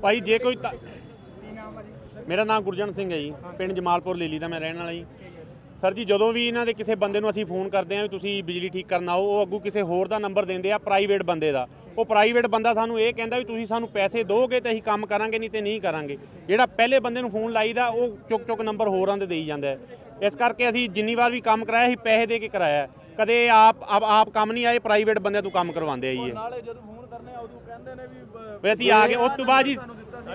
ਭਾਈ, ਜੇ ਕੋਈ ਤਾਂ- ਮੇਰਾ ਨਾਮ ਗੁਰਜਨ ਸਿੰਘ ਹੈ ਜੀ। ਪਿੰਡ ਜਮਾਲਪੁਰ ਲੇਲੀ ਦਾ ਮੈਂ ਰਹਿਣ ਵਾਲਾ ਜੀ। ਸਰ ਜੀ, ਜਦੋਂ ਵੀ ਇਹਨਾਂ ਦੇ ਕਿਸੇ ਬੰਦੇ ਨੂੰ ਅਸੀਂ ਫੋਨ ਕਰਦੇ ਹਾਂ ਵੀ ਤੁਸੀਂ ਬਿਜਲੀ ਠੀਕ ਕਰਨ ਆਓ, ਉਹ ਅੱਗੂ ਕਿਸੇ ਹੋਰ ਦਾ ਨੰਬਰ ਦਿੰਦੇ ਆ, ਪ੍ਰਾਈਵੇਟ ਬੰਦੇ ਦਾ। ਉਹ ਪ੍ਰਾਈਵੇਟ ਬੰਦਾ ਸਾਨੂੰ ਇਹ ਕਹਿੰਦਾ ਵੀ ਤੁਸੀਂ ਸਾਨੂੰ ਪੈਸੇ ਦੋਗੇ ਤੇ ਅਸੀਂ ਕੰਮ ਕਰਾਂਗੇ, ਨਹੀਂ ਤੇ ਨਹੀਂ ਕਰਾਂਗੇ। ਜਿਹੜਾ ਪਹਿਲੇ ਬੰਦੇ ਨੂੰ ਫੋਨ ਲਾਈਦਾ, ਉਹ ਚੁੱਕ ਚੁੱਕ ਨੰਬਰ ਹੋਰਾਂ ਦੇ ਦੇਈ ਜਾਂਦਾ ਹੈ। ਇਸ ਕਰਕੇ ਅਸੀਂ ਜਿੰਨੀ ਵਾਰ ਵੀ ਕੰਮ ਕਰਾਇਆ, ਅਸੀਂ ਪੈਸੇ ਦੇ ਕੇ ਕਰਾਇਆ ਹੈ। ਕਦੇ ਆਪ ਆਪ ਆਪ ਕੰਮ ਨਹੀਂ ਆਏ, ਪ੍ਰਾਈਵੇਟ ਬੰਦਿਆਂ ਤੋਂ ਕੰਮ ਕਰਵਾਉਂਦੇ ਆ ਜੀ ਇਹ। ਨਾਲੇ ਜਦੋਂ ਫੋਨ ਕਰਨੇ ਆ, ਉਦੋਂ ਕਹਿੰਦੇ ਨੇ ਵੀ ਵੀ ਅਸੀਂ ਆ ਗਏ। ਉਸ ਤੋਂ ਬਾਅਦ ਜੀ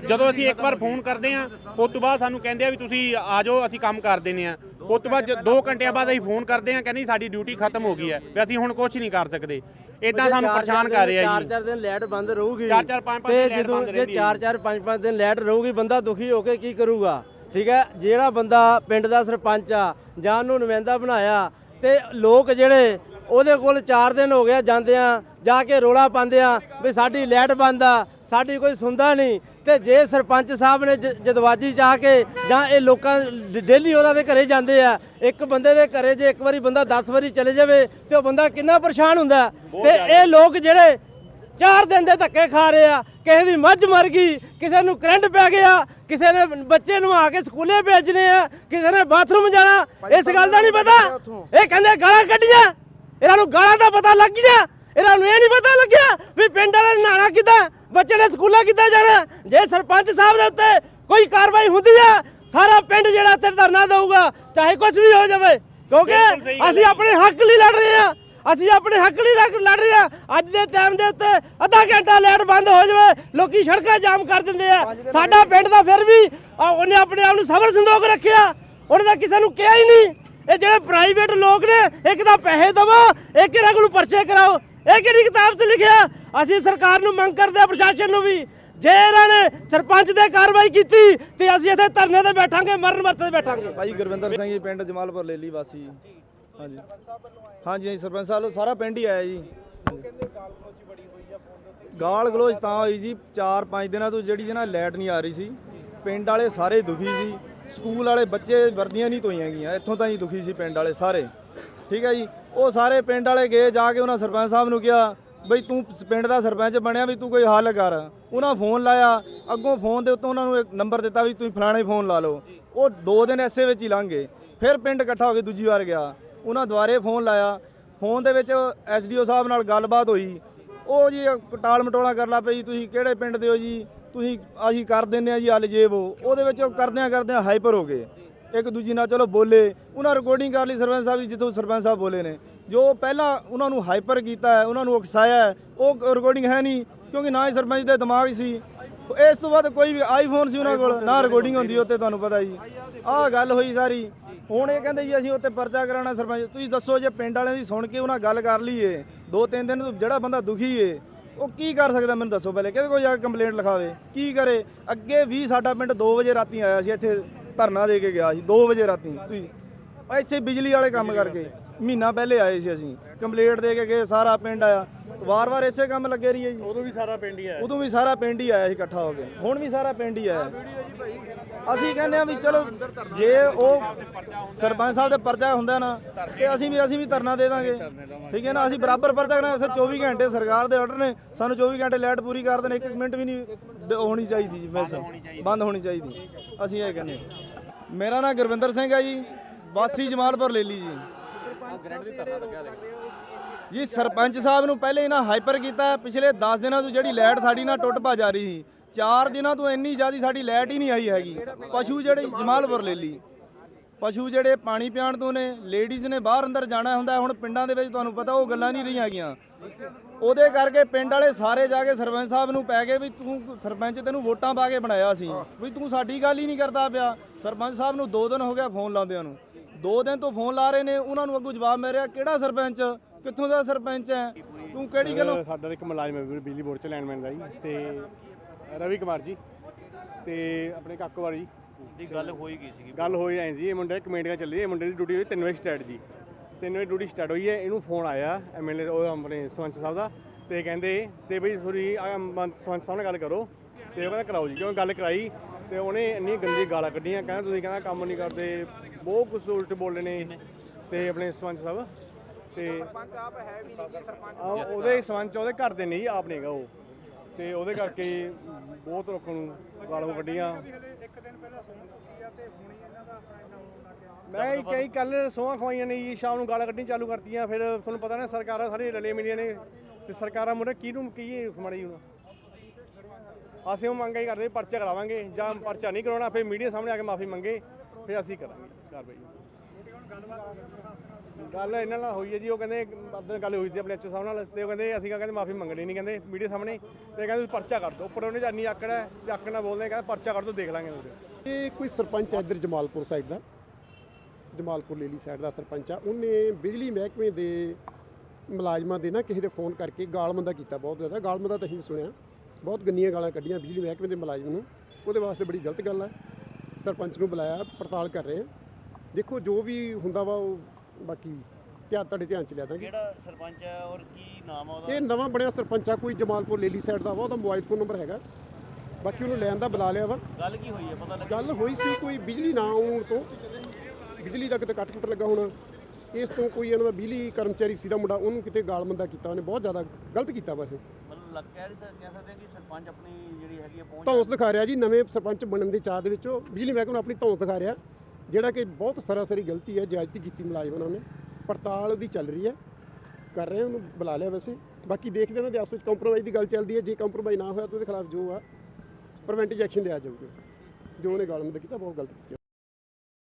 ਜਦੋਂ ਅਸੀਂ ਇੱਕ ਵਾਰ ਫੋਨ ਕਰਦੇ ਆ ਉਸ ਤੋਂ ਬਾਅਦ ਸਾਨੂੰ ਕਹਿੰਦੇ ਆ ਵੀ ਤੁਸੀਂ ਆ ਜਾਓ ਅਸੀਂ ਕੰਮ ਕਰ ਦਿੰਦੇ ਆ ਉਸ ਤੋਂ ਬਾਅਦ 2 ਘੰਟਿਆਂ ਬਾਅਦ ਅਸੀਂ ਫੋਨ ਕਰਦੇ ਆ ਕਹਿੰਦੇ ਸਾਡੀ ਡਿਊਟੀ ਖਤਮ ਹੋ ਗਈ ਹੈ ਵੀ ਅਸੀਂ ਹੁਣ ਕੁਝ ਨਹੀਂ ਕਰ ਸਕਦੇ। ਇਦਾਂ ਸਾਨੂੰ ਪਰੇਸ਼ਾਨ ਕਰ ਰਿਹਾ ਚਾਰ ਜੀ। ਚਾਰ ਦਿਨ ਲਾਈਟ ਬੰਦ ਰਹੂਗੀ। ਚਾਰ ਚਾਰ ਪੰਜ ਪੰਜ ਦਿਨ ਲਾਈਟ ਬੰਦ ਜੇ ਰਹਿੰਦੀ ਹੈ। ਚਾਰ ਚਾਰ ਪੰਜ ਪੰਜ ਦਿਨ ਲਾਈਟ ਰਹੂਗੀ ਬੰਦਾ ਦੁਖੀ ਹੋ ਕੇ ਕੀ ਕਰੂਗਾ? ਠੀਕ ਹੈ? ਜਿਹੜਾ ਬੰਦਾ ਪਿੰਡ ਦਾ ਸਰਪੰਚ ਆ ਜਾਂ ਉਹਨੂੰ ਨੁਮਾਇੰਦਾ ਬਣਾਇਆ ਤੇ ਲੋਕ ਜਿਹੜੇ ਉਹਦੇ ਕੋਲ 4 ਦਿਨ ਹੋ ਗਿਆ ਜਾਂਦੇ ਆ ਜਾ ਕੇ ਰੋਲਾ ਪਾਉਂਦੇ ਆ ਵੀ ਸਾਡੀ ਲਾਈਟ ਬੰਦ ਆ ਸਾਡੀ ਕੋਈ ਸੁਣਦਾ ਨਹੀਂ ਤੇ ਜੇ ਸਰਪੰਚ ਸਾਹਿਬ ਨੇ ਜ- ਜਦਵਾਜੀ ਜਾ ਕੇ ਜਾਂ ਇਹ ਲੋਕਾਂ ਡੇਲੀ ਉਹਨਾਂ ਦੇ ਘਰੇ ਜਾਂਦੇ ਆ ਇੱਕ ਬੰਦੇ ਦੇ ਘਰੇ ਜੇ ਇੱਕ ਵਾਰੀ ਬੰਦਾ 10 ਵਾਰੀ ਚਲੇ ਜਾਵੇ ਤੇ ਉਹ ਬੰਦਾ ਕਿੰਨਾ ਪਰੇਸ਼ਾਨ ਹੁੰਦਾ। ਤੇ ਇਹ ਲੋਕ ਜਿਹੜੇ ਚਾਰ ਦਿਨ ਦੇ ਧੱਕੇ ਖਾ ਰਹੇ ਆ ਕਿਸੇ ਦੀ ਮੱਝ ਮਰ ਗਈ ਕਿਸੇ ਨੂੰ ਕਰੰਟ ਪੈ ਗਿਆ ਕਿਸੇ ਨੇ ਬੱਚੇ ਨੂੰ ਆ ਕੇ ਸਕੂਲੇ ਭੇਜਣੇ ਆ ਕਿਸੇ ਨੇ ਬਾਥਰੂਮ ਜਾਣਾ ਇਸ ਗੱਲ ਦਾ ਨਹੀਂ ਪਤਾ। ਇਹ ਕਹਿੰਦੇ ਗਾਲਾਂ ਕੱਢੀਆਂ। ਇਹਨਾਂ ਨੂੰ ਗਾਲਾਂ ਦਾ ਪਤਾ ਲੱਗ ਗਿਆ। ਇਹਨਾਂ ਨੂੰ ਇਹ ਨਹੀਂ ਪਤਾ ਲੱਗਿਆ ਵੀ ਪਿੰਡ ਵਾਲੇ ਨੇ ਨਹਾਣਾ ਕਿੱਦਾਂ। ਬੱਚੇ ਨੇ ਸਕੂਲਾਂ ਕਿੱਦਾਂ ਜਾਣਾ? ਜੇ ਸਰਪੰਚ ਸਾਹਿਬ ਦੇ ਉੱਤੇ ਕੋਈ ਕਾਰਵਾਈ ਹੁੰਦੀ ਆ ਸਾਰਾ ਪਿੰਡ ਜਿਹੜਾ ਇੱਥੇ ਧਰਨਾ ਦੇਊਗਾ ਚਾਹੇ ਕੁਝ ਵੀ ਹੋ ਜਾਵੇ। ਕਿਉਂਕਿ ਅਸੀਂ ਆਪਣੇ ਹੱਕ ਲਈ ਲੜ ਰਹੇ ਆ। ਅਸੀਂ ਆਪਣੇ ਹੱਕ ਲਈ ਲੜ- ਰਹੇ ਆ। ਅੱਜ ਦੇ ਟਾਈਮ ਦੇ ਉੱਤੇ ਅੱਧਾ ਘੰਟਾ ਲਾਈਟ ਬੰਦ ਹੋ ਜਾਵੇ ਲੋਕੀ ਸੜਕਾਂ ਜਾਮ ਕਰ ਦਿੰਦੇ ਆ। ਸਾਡਾ ਪਿੰਡ ਦਾ ਫਿਰ ਵੀ ਉਹਨੇ ਆਪਣੇ ਆਪ ਨੂੰ ਸਬਰ ਸੰਦੋਖ ਰੱਖਿਆ। ਉਹਨੇ ਤਾਂ ਕਿਸੇ ਨੂੰ ਕਿਹਾ ਹੀ ਨਹੀਂ। ਇਹ ਜਿਹੜੇ ਪ੍ਰਾਈਵੇਟ ਲੋਕ ਨੇ ਇੱਕ ਤਾਂ ਪੈਸੇ ਦਵੋ ਇੱਕ ਇਹਨਾਂ ਕੋਲ ਪਰਚੇ ਕਰਾਓ। ਇਹ ਕਿਹੜੀ ਕਿਤਾਬ 'ਚ ਲਿਖਿਆ? ਅਸੀਂ ਸਰਕਾਰ ਨੂੰ ਮੰਗ ਕਰਦੇ ਆ ਪ੍ਰਸ਼ਾਸਨ ਨੂੰ ਵੀ ਜੇ ਇਹਨਾਂ ਨੇ ਸਰਪੰਚ ਤੇ ਕਾਰਵਾਈ ਕੀਤੀ ਤੇ ਅਸੀਂ ਇੱਥੇ ਧਰਨੇ ਤੇ ਬੈਠਾਂਗੇ, ਮਰਨ ਮਰਤੇ ਤੇ ਬੈਠਾਂਗੇ। ਭਾਈ ਗੁਰਵਿੰਦਰ ਸਿੰਘ ਜੀ, ਪਿੰਡ ਜਮਾਲਪੁਰ ਲੇਲੀ ਵਾਸੀ। ਜੀ। ਹਾਂਜੀ। ਹਾਂਜੀ ਹਾਂਜੀ, ਸਰਪੰਚ ਸਾਹਿਬ, ਸਾਰਾ ਪਿੰਡ ਹੀ ਆਇਆ ਜੀ। ਗਾਲ ਗਲੋਚ ਤਾਂ ਹੋਈ ਜੀ 4-5 ਦਿਨਾਂ ਤੋਂ ਜਿਹੜੀ ਜਨਾ ਲਾਈਟ ਨਹੀਂ ਆ ਰਹੀ ਸੀ। ਪਿੰਡ ਵਾਲੇ ਸਾਰੇ ਦੁਖੀ ਸੀ। ਸਕੂਲ ਵਾਲੇ ਬੱਚੇ ਵਰਦੀਆਂ ਨਹੀਂ ਧੋਈਆਂ ਗਈਆਂ, ਇੱਥੋਂ ਤਾਂ ਹੀ ਦੁਖੀ ਸੀ ਪਿੰਡ ਵਾਲੇ ਸਾਰੇ। ਠੀਕ ਹੈ ਜੀ, ਉਹ ਸਾਰੇ ਪਿੰਡ ਵਾਲੇ ਗਏ, ਜਾ ਕੇ ਉਹਨਾਂ ਸਰਪੰਚ ਸਾਹਿਬ ਨੂੰ ਕਿਹਾ ਬਈ ਤੂੰ ਪਿੰਡ ਦਾ ਸਰਪੰਚ ਬਣਿਆ ਵੀ ਤੂੰ ਕੋਈ ਹੱਲ ਕਰ। ਉਹਨਾਂ ਫੋਨ ਲਾਇਆ, ਅੱਗੋਂ ਫੋਨ ਦੇ ਉੱਤੋਂ ਉਹਨਾਂ ਨੂੰ ਇੱਕ ਨੰਬਰ ਦਿੱਤਾ ਵੀ ਤੁਸੀਂ ਫਲਾਣੇ ਫੋਨ ਲਾ ਲਓ। ਉਹ ਦੋ ਦਿਨ ਐਸੇ ਵਿੱਚ ਹੀ ਲੰਘ ਗਏ। ਫਿਰ ਪਿੰਡ ਇਕੱਠਾ ਹੋ ਕੇ ਦੂਜੀ ਵਾਰ ਗਿਆ। ਉਹਨਾਂ ਦੁਆਰੇ ਫੋਨ ਲਾਇਆ। ਫੋਨ ਦੇ ਵਿੱਚ ਐਸਡੀਓ ਸਾਹਿਬ ਨਾਲ ਗੱਲਬਾਤ ਹੋਈ। ਉਹ ਜੀ ਟਾਲ ਮਟੋਲਾ ਕਰ ਲਾ ਪਈ ਤੁਸੀਂ ਕਿਹੜੇ ਪਿੰਡ ਦੇ ਹੋ ਜੀ? ਤੁਸੀਂ ਅਸੀਂ ਕਰ ਦਿੰਨੇ ਆ ਜੀ, ਹੱਲ ਜੇ ਉਹ ਉਹਦੇ ਵਿੱਚ ਉਹ ਕਰਦਿਆਂ ਕਰਦਿਆਂ ਹਾਈਪਰ ਹੋ ਗਏ। ਇੱਕ ਦੂਜੀ ਨਾਲ ਚਲੋ ਬੋਲੇ। ਉਹਨਾਂ ਰਿਕਾਰਡਿੰਗ ਕਰ ਲਈ ਸਰਪੰਚ ਸਾਹਿਬ ਦੀ ਜਿੱਥੋਂ ਸਰਪੰਚ ਸਾਹਿਬ ਬੋਲੇ ਨੇ। ਜੋ ਪਹਿਲਾਂ ਉਹਨਾਂ ਨੂੰ ਹਾਈਪਰ ਕੀਤਾ ਹੈ, ਉਹਨਾਂ ਨੂੰ ਉਕਸਾਇਆ ਹੈ, ਉਹ ਰਿਕਾਰਡਿੰਗ ਹੈ ਨਹੀਂ, ਕਿਉਂਕਿ ਨਾ ਹੀ ਸਰਪੰਚ ਦੇ ਦਿਮਾਗ ਸੀ। ਇਸ ਤੋਂ ਬਾਅਦ ਕੋਈ ਵੀ ਆਈਫੋਨ ਸੀ ਉਹਨਾਂ ਕੋਲ, ਨਾ ਰਿਕਾਰਡਿੰਗ ਹੁੰਦੀ ਉੱਤੇ ਤੁਹਾਨੂੰ ਪਤਾ ਜੀ। ਆਹ ਗੱਲ ਹੋਈ ਸਾਰੀ। ਹੁਣ ਇਹ ਕਹਿੰਦੇ ਜੀ ਅਸੀਂ ਉੱਤੇ ਪਰਚਾ ਕਰਾਉਣਾ ਸਰਪੰਚ। ਤੁਸੀਂ ਦੱਸੋ ਜੇ ਪਿੰਡ ਵਾਲਿਆਂ ਦੀ ਸੁਣ ਕੇ ਉਹਨਾਂ ਗੱਲ ਕਰ ਲਈਏ, ਦੋ ਤਿੰਨ ਦਿਨ ਤੋਂ ਜਿਹੜਾ ਬੰਦਾ ਦੁਖੀ ਏ, ਉਹ ਕੀ ਕਰ ਸਕਦਾ ਮੈਨੂੰ ਦੱਸੋ ਪਹਿਲੇ, ਕਿਹਦੇ ਕੋਲ ਜਾ ਕੇ ਕੰਪਲੇਂਟ ਲਿਖਾਵੇ, ਕੀ ਕਰੇ? ਅੱਗੇ ਵੀ ਸਾਡਾ ਪਿੰਡ 2 ਵਜੇ ਰਾਤੀ ਆਇਆ ਸੀ ਇੱਥੇ ਧਰਨਾ ਦੇ ਕੇ ਗਿਆ ਸੀ 2 ਵਜੇ ਰਾਤੀ ਤੁਸੀਂ। ਇੱਥੇ ਬਿਜਲੀ ਵਾਲੇ ਕੰਮ ਕਰਕੇ। ਮਹੀਨਾ ਪਹਿਲੇ ਆਏ ਸੀ ਅਸੀਂ। ਕੰਪਲੇਂਟ ਦੇ ਕੇ ਗਏ ਸਾਰਾ ਪਿੰਡ ਆਇਆ। ਵਾਰ-ਵਾਰ ਇਸੇ ਕੰਮ ਲੱਗੇ ਰਹੀਏ ਜੀ। ਉਦੋਂ ਵੀ ਸਾਰਾ ਪਿੰਡ ਹੀ ਉਦੋਂ ਵੀ ਸਾਰਾ ਪਿੰਡ ਹੀ ਆਇਆ ਸੀ ਇਕੱਠਾ ਹੋ ਕੇ। ਹੁਣ ਵੀ ਸਾਰਾ ਪਿੰਡ ਹੀ ਆਇਆ। ਅਸੀਂ ਕਹਿੰਦੇ ਆ ਵੀ ਚਲੋ ਜੇ ਉਹ ਸਰਪੰਚ ਸਾਹਿਬ ਦੇ ਪਰਚਾ ਹੁੰਦਾ ਨਾ ਤੇ ਅਸੀਂ ਵੀ ਅਸੀਂ ਵੀ ਧਰਨਾ ਦੇ ਦਾਂਗੇ। ਠੀਕ ਹੈ ਨਾ? ਅਸੀਂ ਬਰਾਬਰ ਪਰਚਾ ਕਰਾਂਗੇ ਫਿਰ 24 ਘੰਟੇ ਸਰਕਾਰ ਦੇ ਆਰਡਰ ਨੇ। ਸਾਨੂੰ 24 ਘੰਟੇ ਲਾਈਟ ਪੂਰੀ ਕਰ ਦੇਣ ਇੱਕ ਇੱਕ ਮਿੰਟ ਵੀ ਨਹੀਂ ਹੋਣੀ ਚਾਹੀਦੀ ਜੀ ਮਿਸ ਬੰਦ ਹੋਣੀ ਚਾਹੀਦੀ। ਅਸੀਂ ਇਹ ਕਹਿੰਦੇ। ਮੇਰਾ ਨਾਮ ਗੁਰਵਿੰਦਰ ਸਿੰਘ ਹੈ ਜੀ। ਵਾਸੀ ਜਮਾਲਪੁਰ ਲੇਲੀ ਜੀ। ਜੀ ਸਰਪੰਚ ਸਾਹਿਬ ਨੂੰ ਪਹਿਲੇ ਇਹਨਾਂ ਹਾਈਪਰ ਕੀਤਾ ਪਿਛਲੇ 10 ਦਿਨਾਂ ਤੋਂ ਜਿਹੜੀ ਲਾਈਟ ਸਾਡੀ ਨਾਲ ਟੁੱਟ ਭਾ ਜਾ ਰਹੀ ਸੀ। 4 ਦਿਨਾਂ ਤੋਂ ਇੰਨੀ ਜ਼ਿਆਦੀ ਸਾਡੀ ਲਾਈਟ ਹੀ ਨਹੀਂ ਆਈ ਹੈਗੀ। ਪਸ਼ੂ ਜਿਹੜੇ ਜਮਾਲਪੁਰ ਲੈ ਲਈ। ਪਸ਼ੂ ਜਿਹੜੇ ਪਾਣੀ ਪਿਆਣ ਤੋਂ ਨੇ ਲੇਡੀਜ਼ ਨੇ ਬਾਹਰ ਅੰਦਰ ਜਾਣਾ ਹੁੰਦਾ ਹੈ। ਹੁਣ ਪਿੰਡਾਂ ਦੇ ਵਿੱਚ ਤੁਹਾਨੂੰ ਪਤਾ ਉਹ ਗੱਲਾਂ ਨਹੀਂ ਰਹੀਆਂ ਹੈਗੀਆਂ। ਉਹਦੇ ਕਰਕੇ ਪਿੰਡ ਵਾਲੇ ਸਾਰੇ ਜਾ ਕੇ ਸਰਪੰਚ ਸਾਹਿਬ ਨੂੰ ਪੈ ਗਏ ਵੀ ਤੂੰ ਸਰਪੰਚ ਤੈਨੂੰ ਵੋਟਾਂ ਪਾ ਕੇ ਬਣਾਇਆ ਸੀ। ਵੀ ਤੂੰ ਸਾਡੀ ਗੱਲ ਹੀ ਨਹੀਂ ਕਰਦਾ ਪਿਆ। ਸਰਪੰਚ ਸਾਹਿਬ ਨੂੰ 2 ਦਿਨ ਹੋ ਗਿਆ ਫੋਨ ਲਾਉਂਦਿਆਂ ਨੂੰ। 2 ਦਿਨ ਤੋਂ ਫੋਨ ਲਾ ਰਹੇ ਨੇ ਉਹਨਾਂ ਨੂੰ ਅੱਗੋਂ ਜਵਾਬ ਮਿਲ ਰਿਹਾ ਕਿਹੜਾ ਸਰਪੰਚ? ਕਿੱਥੋਂ ਦਾ ਸਰਪੰਚ ਹੈ? ਤੂੰ ਕਿਹੜੀ ਗੱਲੋਂ? ਸਾਡਾ ਇੱਕ ਮੁਲਾਜ਼ਮ ਹੈ ਬਿਜਲੀ ਬੋਰਡ ਚ ਲੈਂਡਮੈਨ ਦਾ ਜੀ ਤੇ ਰਵੀ ਕੁਮਾਰ ਜੀ ਤੇ ਆਪਣੇ ਕਾਕੋਵਾਲ ਜੀ। ਦੀ ਗੱਲ ਹੋਈ ਗਈ ਸੀਗੀ? ਗੱਲ ਹੋਈ ਐਂ ਜੀ ਇਹ ਮੁੰਡੇ ਕਮੇਟੀਆਂ ਚੱਲੀ ਇਹ ਮੁੰਡੇ ਦੀ ਡਿਊਟੀ ਹੋਈ 3 ਵਜੇ ਸਟਾਰਟ ਜੀ। 3 ਵਜੇ ਡਿਊਟੀ ਸਟਾਰਟ ਹੋਈ ਹੈ ਇਹਨੂੰ ਫੋਨ ਆਇਆ ਐਮਐਲਏ ਉਹ ਆਪਣੇ ਸਰਪੰਚ ਸਾਹਿਬ ਦਾ ਤੇ ਕਹਿੰਦੇ ਤੇ ਬਈ ਥੋੜੀ ਸਰਪੰਚ ਸਾਹਿਬ ਨਾਲ ਗੱਲ ਕਰੋ ਤੇ ਉਹ ਕਹਿੰਦਾ ਕਰਾਓ ਜੀ ਕਿਉਂ ਗੱਲ ਕਰਾਈ? ਤੇ ਉਹਨੇ ਇੰਨੀ ਗੰਦੀ ਗਾਲਾਂ ਕੱਢੀਆਂ ਕਹਿੰਦਾ ਤੁਸੀਂ ਕਹਿੰਦਾ ਕੰਮ ਨਹੀਂ ਕਰਦੇ ਬਹੁਤ ਕੁਝ ਉਲਟ ਬੋਲੇ ਨੇ ਤੇ ਆਪਣੇ ਸਰਪੰਚ ਸਾਹਿਬ ਤੇ ਸਰਪੰਚ ਆਪ ਹੈ ਵੀ ਨਹੀਂ ਸਰਪੰਚ ਉਹਦੇ ਸਰਪੰਚ ਉਹਦੇ ਘਰ ਦੇ ਨਹੀਂ ਆਪ ਨਹੀਂਗਾ ਉਹ। ਤੇ ਉਹਦੇ ਕਰਕੇ ਬਹੁਤ ਲੋਕਾਂ ਨੂੰ ਗਾਲਾਂ ਕੱਢੀਆਂ। ਮੈਂ ਕਈ ਕੱਲ ਸੋਹਾਂ ਖਵਾਈਆਂ ਨੇ ਜੀ ਸ਼ਾਮ ਨੂੰ ਗਾਲਾਂ ਕੱਢਣੀ ਚਾਲੂ ਕਰਤੀਆਂ ਫਿਰ ਤੁਹਾਨੂੰ ਪਤਾ ਨਾ ਸਰਕਾਰਾਂ ਸਾਰੇ ਰਲੇ ਮਿਲੀਆਂ ਨੇ। ਤੇ ਸਰਕਾਰਾਂ ਮੁਰੇ ਕਿਹਨੂੰ ਕੀ ਮਾੜੀ ਹੁਣ? ਅਸੀਂ ਉਹ ਮੰਗਾਂ ਹੀ ਕਰਦੇ ਪਰਚਾ ਕਰਾਵਾਂਗੇ ਜਾਂ ਪਰਚਾ ਨਹੀਂ ਕਰਾਉਣਾ, ਫਿਰ ਮੀਡੀਆ ਸਾਹਮਣੇ ਆ ਕੇ ਮਾਫੀ ਮੰਗੇ, ਫਿਰ ਅਸੀਂ ਕਰਾਂਗੇ ਕਾਰਵਾਈ। ਗੱਲ ਇਹਨਾਂ ਨਾਲ ਹੋਈ ਹੈ ਜੀ, ਉਹ ਕਹਿੰਦੇ ਅੱਧਰ ਗੱਲ ਹੋਈ ਸੀ ਆਪਣੇ ਐਚਓ ਸਾਹਿਬ ਨਾਲ, ਤੇ ਉਹ ਕਹਿੰਦੇ ਅਸੀਂ ਕਹਿੰਦੇ ਮਾਫੀ ਮੰਗਣੀ ਨਹੀਂ ਕਹਿੰਦੇ ਮੀਡੀਆ ਸਾਹਮਣੇ, ਤੇ ਕਹਿੰਦੇ ਪਰਚਾ ਕਰ ਦਿਓ। ਉੱਪਰ ਉਹਨੇ ਜਾਨੀ ਆਕੜ ਹੈ ਤੇ ਆਕੜ ਨਾਲ ਬੋਲਦੇ, ਕਹਿੰਦੇ ਪਰਚਾ ਕਰ ਦਿਓ, ਦੇਖ ਲਾਂਗੇ ਉਹਦੇ। ਇਹ ਕੋਈ ਸਰਪੰਚ ਹੈ ਇੱਧਰ ਜਮਾਲਪੁਰ ਸਾਈਡ ਦਾ? ਜਮਾਲਪੁਰ ਲੇਲੀ ਸਾਈਡ ਦਾ ਸਰਪੰਚ ਆ। ਉਹਨੇ ਬਿਜਲੀ ਮਹਿਕਮੇ ਦੇ ਮੁਲਾਜ਼ਮਾਂ ਦੇ ਨਾ ਕਿਸੇ ਦੇ ਫੋਨ ਕਰਕੇ ਗਾਲਮੰਦਾ ਕੀਤਾ, ਬਹੁਤ ਜ਼ਿਆਦਾ ਗਾਲਮੰਦਾ ਤਾਂ ਅਸੀਂ ਵੀ ਸੁਣਿਆ। ਬਹੁਤ ਗੰਦੀਆਂ ਗਾਲਾਂ ਕੱਢੀਆਂ ਬਿਜਲੀ ਮਹਿਕਮੇ ਦੇ ਮੁਲਾਜ਼ਮ ਨੂੰ। ਉਹਦੇ ਵਾਸਤੇ ਬੜੀ ਗਲਤ ਗੱਲ ਹੈ ਸਰਪੰਚ ਨੂੰ ਬੁਲਾਇਆ ਪੜਤਾਲ ਕਰ ਰਹੇ ਦੇਖੋ ਜੋ ਵੀ ਹੁੰਦਾ ਵਾ ਉਹ ਬਾਕੀ ਧਿਆਨ ਤੁਹਾਡੇ ਧਿਆਨ ਚ ਲਿਆ ਦਾਂਗੇ। ਕਿਹੜਾ ਸਰਪੰਚ ਹੈ ਔਰ ਕੀ ਨਾਮ ਆ ਉਹਦਾ? ਇਹ ਨਵਾਂ ਬਣਿਆ ਸਰਪੰਚ ਆ ਕੋਈ ਜਮਾਲਪੁਰ ਲੇਲੀ ਸਾਈਡ ਦਾ ਵਾ ਉਹਦਾ ਮੋਬਾਈਲ ਫੋਨ ਨੰਬਰ ਹੈਗਾ। ਬਾਕੀ ਉਹਨੂੰ ਲੈਣ ਦਾ ਬੁਲਾ ਲਿਆ ਵਾ। ਗੱਲ ਕੀ ਹੋਈ ਹੈ ਪਤਾ ਲੱਗਾ? ਗੱਲ ਹੋਈ ਸੀ ਕੋਈ ਬਿਜਲੀ ਨਾ ਆਉਣ ਤੋਂ। ਬਿਜਲੀ ਦਾ ਕਿਤੇ ਕੱਟ ਕੁੱਟ ਲੱਗਾ ਹੋਣਾ। ਇਸ ਤੋਂ ਕੋਈ ਇਹਨਾਂ ਦਾ ਬਿਜਲੀ ਕਰਮਚਾਰੀ ਸੀ ਦਾ ਮੁੰਡਾ ਉਹਨੂੰ ਕਿਤੇ ਗਾਲਮੰਦਾ ਕੀਤਾ। ਉਹਨੇ ਬਹੁਤ ਜ਼ਿਆਦਾ ਗਲਤ ਕੀਤਾ ਵਾ ਇਹ। ਲੱਗ ਕਹਿ ਨਹੀਂ ਸਕ- ਕਹਿ ਸਕਦੇ ਹਾਂ ਕਿ ਸਰਪੰਚ ਆਪਣੀ ਜਿਹੜੀ ਹੈਗੀ ਹੈ ਪਹੁੰਚ ਧੌਂਸ ਦਿਖਾ ਰਿਹਾ ਜੀ ਨਵੇਂ ਸਰਪੰਚ ਬਣਨ ਦੀ ਚਾਹ ਦੇ ਵਿੱਚ ਉਹ ਬਿਜਲੀ ਮਹਿਕਮੇ ਨੂੰ ਆਪਣੀ ਧੌਂਸ ਦਿਖਾ ਰਿਹਾ ਜਿਹੜਾ ਕਿ ਬਹੁਤ ਸਰਾਸਰੀ ਗਲਤੀ ਹੈ ਜਾਇਜ਼ਤੀ ਕੀਤੀ ਮੁਲਾਜ਼ਮਾਂ ਨੇ ਪੜਤਾਲ ਦੀ ਚੱਲ ਰਹੀ ਹੈ ਕਰ ਰਹੇ ਆ, ਉਹਨੂੰ ਬੁਲਾ ਲਿਆ ਵੈਸੇ ਬਾਕੀ ਦੇਖਦੇ ਇਹਨਾਂ ਦੇ ਆਪਸ ਵਿੱਚ ਕੰਪਰੋਮਾਈਜ਼ ਦੀ ਗੱਲ ਚੱਲਦੀ ਹੈ ਜੇ ਕੰਪਰੋਮਾਈਜ਼ ਨਾ ਹੋਇਆ ਤਾਂ ਉਹਦੇ ਖਿਲਾਫ ਜੋ ਆ ਪ੍ਰੀਵੈਂਟਿਵ ਐਕਸ਼ਨ ਲਿਆ ਜਾਊਗਾ ਜੋ ਉਹਨੇ ਗਾਲਮੰਦਾ ਕੀਤਾ ਬਹੁਤ ਗਲਤ ਕੀਤਾ